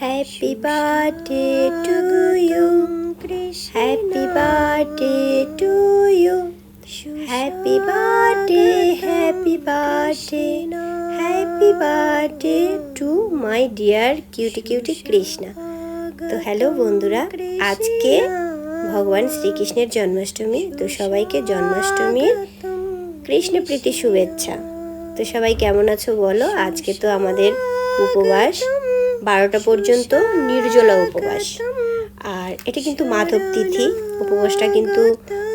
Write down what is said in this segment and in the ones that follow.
Happy birthday to you. Happy birthday to you. Happy birthday, happy birthday, happy birthday to my dear cutie cutie Krishna তো hello বন্ধুরা আজকে ভগবান শ্রীকৃষ্ণের জন্মাষ্টমী তো সবাইকে জন্মাষ্টমীর কৃষ্ণ প্রীতি শুভেচ্ছা তো সবাই কেমন আছো বলো আজকে তো আমাদের উপবাস বারোটা পর্যন্ত নির্জলা উপবাস। আর এটা কিন্তু মাধব তিথি, উপবাসটা কিন্তু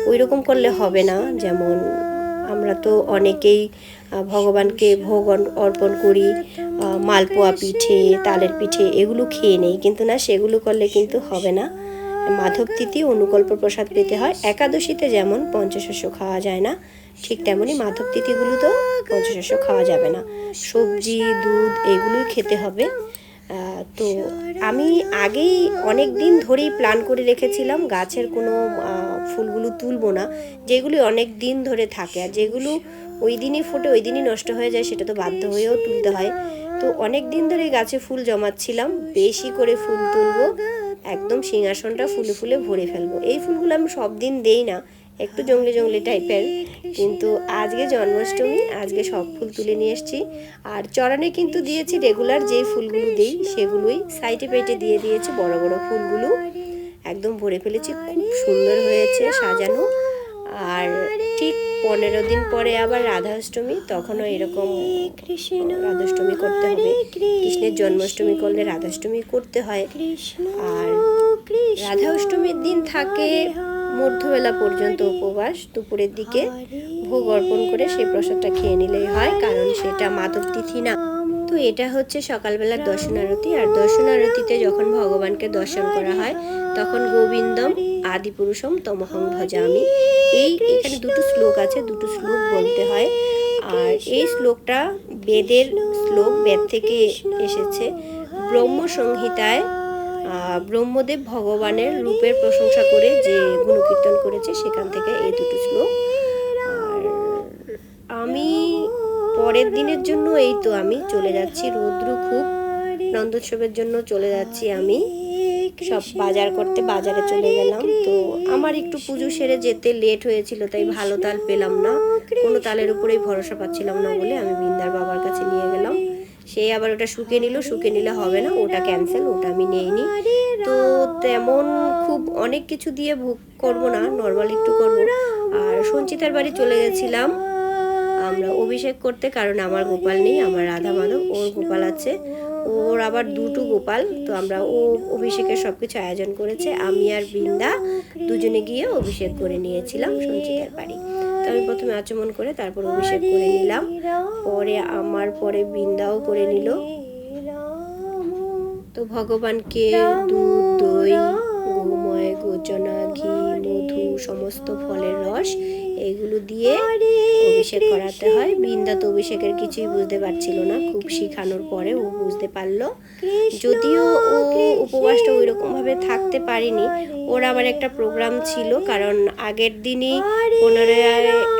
ওই রকম করলে হবে না। যেমন আমরা তো অনেকেই ভগবানকে ভোগ অর্পণ করি মালপোয়া পিঠে, তালের পিঠে এগুলো খেয়ে নেই। কিন্তু না, সেগুলো করলে কিন্তু হবে না। মাধব তিথি অনুকল্প প্রসাদ পেতে হয়। একাদশীতে যেমন পঞ্চশস্য খাওয়া যায় না, ঠিক তেমনই মাধব তিথিগুলোতেও পঞ্চশস্য খাওয়া যাবে না। সবজি, দুধ এগুলোই খেতে হবে। তো আমি আগেই অনেক দিন ধরেই প্ল্যান করে রেখেছিলাম গাছের কোনো ফুলগুলো তুলবো না। যেগুলি অনেক দিন ধরে থাকে আর যেগুলো ওই দিনই ফোটে, ওই দিনই নষ্ট হয়ে যায়, সেটা তো বাধ্য হয়েও তুলতে হয়। তো অনেক দিন ধরে গাছে ফুল জমাচ্ছিলাম, বেশি করে ফুল তুলবো, একদম সিংহাসনটা ফুলে ফুলে ভরে ফেলব। এই ফুলগুলো আমি সব দিন দেই না একটু জঙ্গলি জঙ্গলি টাইপের কিন্তু আজকে জন্মাষ্টমী, আজকে সব ফুল তুলে নিয়ে এসেছি। আর চড়ানে কিন্তু দিয়েছি রেগুলার যেই ফুলগুলো দিই, সেগুলোই সাইডে পেটে দিয়ে দিয়েছি বড় বড় ফুলগুলো। একদম ভরে ফেলেছি, খুব সুন্দর হয়েছে সাজানো। আর ঠিক পনেরো দিন পরে আবার রাধাষ্টমী, তখনও এরকম রাধাষ্টমী করতে হবে। কৃষ্ণের জন্মাষ্টমী করলে রাধাষ্টমী করতে হয়। আর রাধা অষ্টমীর দিন থাকে মধ্যবেলা পর্যন্ত উপবাস দুপুরের দিকে ভোগ অর্পণ করে সেই প্রসাদটা খেয়ে নিলেই হয় কারণ সেটা মাধব তিথি না। তো এটা হচ্ছে সকালবেলার দর্শন আরতি আর দর্শন আরতিতে যখন ভগবানকে দর্শন করা হয় তখন গোবিন্দম আদি পুরুষম তমহং ভজামি। এই এখানে দুটো শ্লোক আছে দুটো শ্লোক বলতে হয়। আর এই শ্লোকটা বেদের শ্লোক বেদ থেকে এসেছে। ব্রহ্ম সংহিতায় আহ, ব্রহ্মদেব ভগবানের রূপের প্রশংসা করে যে গুণকীর্তন করেছে, সেখান থেকে এই দুটো শ্লোক। আর আমি পরের দিনের জন্য এই তো আমি চলে যাচ্ছি রৌদ্র খুব। নন্দোৎসবের জন্য চলে যাচ্ছি আমি। সব বাজার করতে বাজারে চলে গেলাম। তো আমার একটু পুজো সেরে যেতে লেট হয়েছিল, তাই ভালো তাল পেলাম না। কোনো তালের উপরেই ভরসা পাচ্ছিলাম না বলে আমি বিন্দার বাবার কাছে নিয়ে গেলাম। সে আবার ওটা শুকে নিল শুকে নিলে হবে না, ওটা ক্যান্সেল ওটা আমি নিইনি তো তেমন খুব অনেক কিছু দিয়ে ভোগ করব না নর্মাল একটু করব। আর সঞ্চিতার বাড়ি চলে গেছিলাম। আমরা অভিষেক করতে, কারণ আমার গোপাল নেই, আমার রাধা মাধব, ওর গোপাল আছে। ওর আবার দুটো গোপাল, তো আমরা ও অভিষেকের সব কিছু আয়োজন করেছে। আমি আর বৃন্দা দুজনে গিয়ে অভিষেক করে নিয়েছিলাম সঞ্চিতার বাড়ি। আমি প্রথমে আচমন করে তারপর অভিষেক করে নিলাম। পরে আমার পরে বৃন্দাও করে নিল। তো ভগবানকে দুধ, দই, গোময়, গোচনা, ঘি, মধু, সমস্ত ফলের রস এগুলো দিয়ে অভিষেক করাতে হয়। বৃন্দা তো অভিষেকের কিছুই বুঝতে পারছিল না। খুব শিখানোর পরে ও বুঝতে পারল। যদিও ও উপবাসটা ওই রকম ভাবে থাকতে পারেনি। ওর আবার একটা প্রোগ্রাম ছিল কারণ আগের দিনই পনেরোই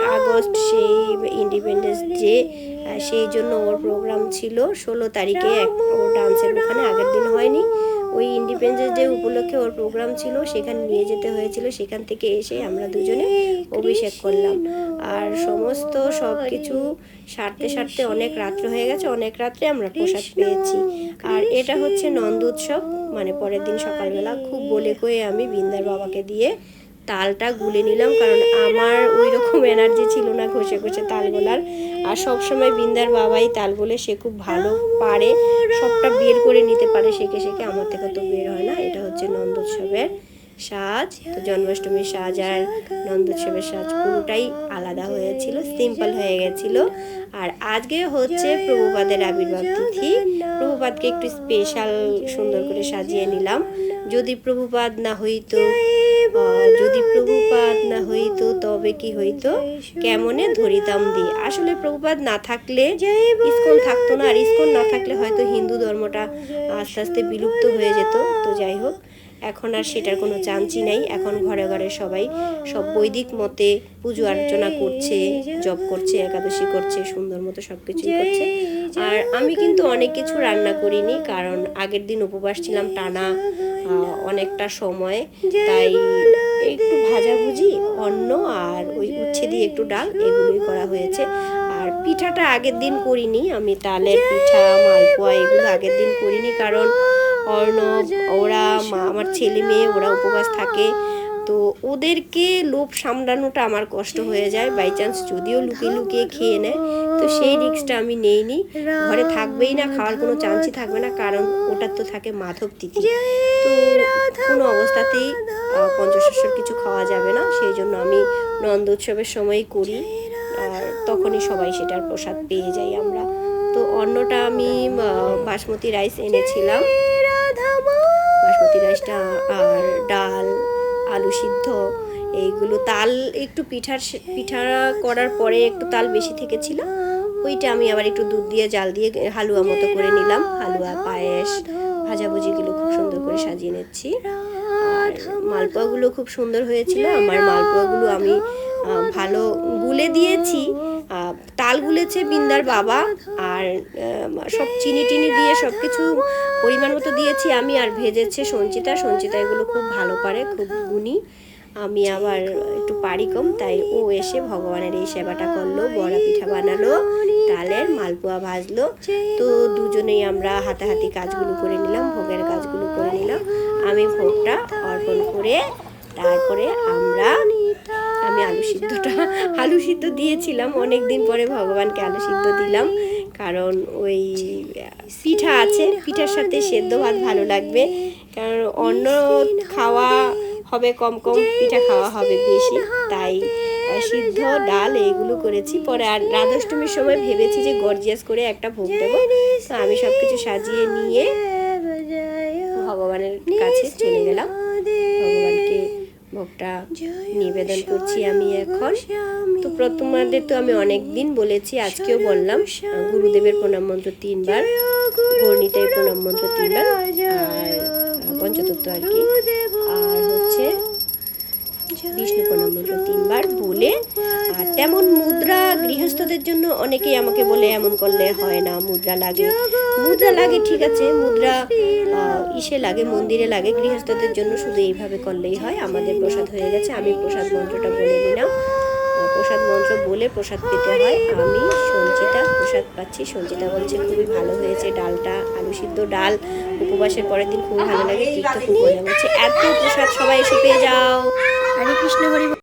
আগস্ট সেই ইন্ডিপেন্ডেন্স ডে সেই জন্য ওর প্রোগ্রাম ছিল। ষোলো তারিখে এক- ওর ডান্সের ওখানে আগের দিন হয়নি। ওই ইন্ডিপেন্ডেন্স ডে উপলক্ষে ওর প্রোগ্রাম ছিল। সেখানে নিয়ে যেতে হয়েছিল। সেখান থেকে এসে আমরা দুজনে অভিষেক করলাম। আর সমস্ত সব কিছু সারতে সারতে অনেক রাত্র হয়ে গেছে অনেক রাত্রে আমরা প্রসাদ পেয়েছি। আর এটা হচ্ছে নন্দ উৎসব মানে পরের দিন সকালবেলা খুব বলে কয়ে আমি বিন্দার বাবাকে দিয়ে তালটা গুলে নিলাম কারণ আমার ওই রকম এনার্জি ছিল না ঘষে ঘষে তাল গোলার। আর সবসময় বিন্দার বাবাই তাল গোলে সে খুব ভালো পারে সবটা বের করে নিতে পারে শেখে শেখে আমার থেকে তো বের হয় না। এটা হচ্ছে নন্দোৎসবের সাজ। তো জন্মাষ্টমীর সাজ আর নন্দোৎসবের সাজ পুরোটাই আলাদা হয়েছিল, সিম্পল হয়ে গেছিল। আর আজকে হচ্ছে প্রভুপাদের আবির্ভাব তিথি। প্রভুপাদকে একটু স্পেশাল সুন্দর করে সাজিয়ে নিলাম। যদি প্রভুপাদ না হইতো যদি প্রভুপাদ না হইতো, তবে কি হইতো? কেমনে ধরিতাম দিয়ে? আসলে প্রভুপাদ না থাকলে ইস্কন থাকতো না। আর ইস্কন না থাকলে হয়তো হিন্দু ধর্মটা আস্তে আস্তে বিলুপ্ত হয়ে যেত। তো যাই হোক এখন আর সেটার কোনো চান্সই নাই। এখন ঘরে ঘরে সবাই সব বৈদিক মতে পুজো অর্চনা করছে জব করছে, একাদশী করছে, সুন্দর মতো সব কিছুই করছে। আর আমি কিন্তু অনেক কিছু রান্না করিনি, কারণ আগের দিন উপবাস ছিলাম টানা অনেকটা সময়। তাই একটু ভাজাভুজি, অন্ন আর ওই উচ্ছে দিয়ে একটু ডাল, এগুলোই করা হয়েছে। আর পিঠাটা আগের দিন করিনি, আমি তালের পিঠা, মালপোয়া, এগুলো আগের দিন করিনি, কারণ অর্ণব ওরা আমার ছেলে মেয়ে ওরা উপবাস থাকে। তো ওদেরকে লোভ সামলানোটা আমার কষ্ট হয়ে যায় বাই চান্স যদিও লুকিয়ে লুকিয়ে খেয়ে নেয়। তো সেই রিস্কটা আমি নেই নি ঘরে থাকবেই না খাওয়ার কোনো চান্সই থাকবে না কারণ ওটার তো থাকে মাধব তিথি। তো কোনো অবস্থাতেই আহ, পঞ্চশস্যর কিছু খাওয়া যাবে না সেই জন্য আমি নন্দ উৎসবের সময়ই করি। আর তখনই সবাই সেটার প্রসাদ পেয়ে যাই আমরা। তো অন্নটা আমি বাসমতি রাইস এনেছিলাম। বাসমতি রাইসটা আর ডাল, আলু সিদ্ধ, এইগুলো তাল একটু পিঠার পিঠা করার পরে একটু তাল বেশি থেকেছিল, ওইটা আমি আবার একটু দুধ দিয়ে, জাল দিয়ে হালুয়া মতো করে নিলাম। হালুয়া, পায়েস, ভাজাভুজিগুলো খুব সুন্দর করে সাজিয়ে নিচ্ছি। আর মালপোয়াগুলো খুব সুন্দর হয়েছিল। আমার মালপোয়াগুলো আমি ভালো গুলে দিয়েছি। তাল গুলেছে বিন্দার বাবা আর সব চিনি টিনি দিয়ে সব কিছু পরিমাণ মতো দিয়েছি আমি আর ভেজেছে সঞ্চিতা। সঞ্চিতা এগুলো খুব ভালো পারে, খুব গুণী। আমি আবার একটু পারি কম তাই ও এসে ভগবানের এই সেবাটা করল, বড়া পিঠা বানালো তালের মালপোয়া ভাজলো। তো দুজনেই আমরা হাতাহাতি কাজগুলো করে নিলাম, ভোগের কাজগুলো করে নিলাম। আমি ভোগটা অর্পণ করে তারপরে আমরা আমি আলু সিদ্ধটা, আলু সিদ্ধ দিয়েছিলাম। অনেক দিন পরে ভগবানকে আলু সিদ্ধ দিলাম। কারণ ওই, পিঠা আছে, পিঠার সাথে সেদ্ধ ভাত ভালো লাগবে। কারণ অন্য খাওয়া হবে কম কম, পিঠা খাওয়া হবে বেশি। তাই সিদ্ধ, ডাল এইগুলো করেছি। পরে আর রাধাষ্টমীর সময় ভেবেছি যে গর্জিয়াস করে একটা ভোগ দেবো। তো আমি সব কিছু সাজিয়ে নিয়ে ভগবানের কাছে চলে গেলাম। ভোগটা নিবেদন করছি আমি এখন। তো প্রথমাদের তো আমি অনেক দিন বলেছি আজকেও বললাম গুরুদেবের প্রণাম মন্ত্র তিনবার গর্ণিতায় প্রণাম মন্ত্র তিনবার আর পঞ্চতত্ত্ব আর কি। আর হচ্ছে বিষ্ণু প্রণাম মন্ত্র তিনবার বলে তেমন মুদ্রা গৃহস্থদের জন্য অনেকেই আমাকে বলে এমন করলে হয় না, মুদ্রা লাগে। মুদ্রা লাগে, ঠিক আছে, মুদ্রা ইসে লাগে, মন্দিরে লাগে, গৃহস্থদের জন্য শুধু এইভাবে করলেই হয়। আমাদের প্রসাদ হয়ে গেছে, আমি প্রসাদ মন্ত্রটা বলে নিলাম। প্রসাদ মন্ত্র বলে প্রসাদ পেতে হয়। আমি সঞ্চিতা, প্রসাদ পাচ্ছি। সঞ্চিতা বলছে, খুবই ভালো হয়েছে ডালটা, আলু সিদ্ধ ডাল। উপবাসের পরের দিন খুব ভালো লাগে, তীর্থ খুব মজা হচ্ছে এত প্রসাদ সবাই এসে পেয়ে যাও। হরে কৃষ্ণ, হরি